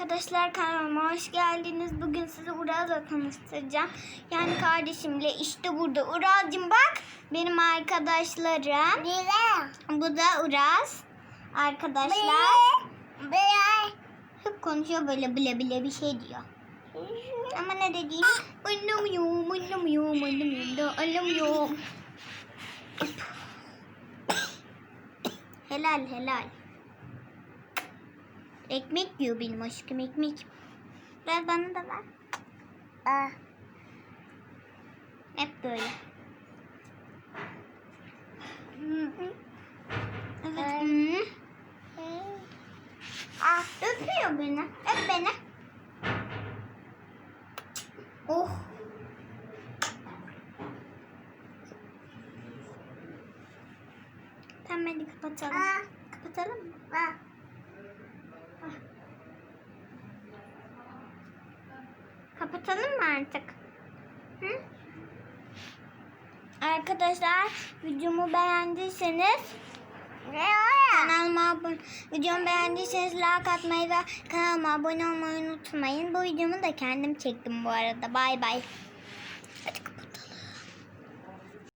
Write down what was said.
Arkadaşlar kanalıma hoş geldiniz. Bugün sizi Uraz'la tanıştıracağım. Yani kardeşimle işte burada. Uraz'cığım bak benim arkadaşlarım. Bile. Bu da Uraz. Arkadaşlar. Bile. Hep konuşuyor böyle bile bile bir şey diyor. Ama ne dediğini anlamıyorum, anlamıyorum, anlamıyorum, da anlamıyorum. helal helal. Ekmek yiyor benim aşkım ekmek. Ver bana da ver. Ah. Hep böyle. Evet. Evet. hı. Ah öpüyor beni. Öp beni. Oh. Tamam hadi kapatalım. Ah. Kapatalım mı? Ah. Kapatalım mı artık? Hı? Arkadaşlar videomu beğendiyseniz kanalıma abone videomu beğendiyseniz like atmayı ve kanalıma abone olmayı unutmayın. Bu videomu da kendim çektim bu arada. Bay bay.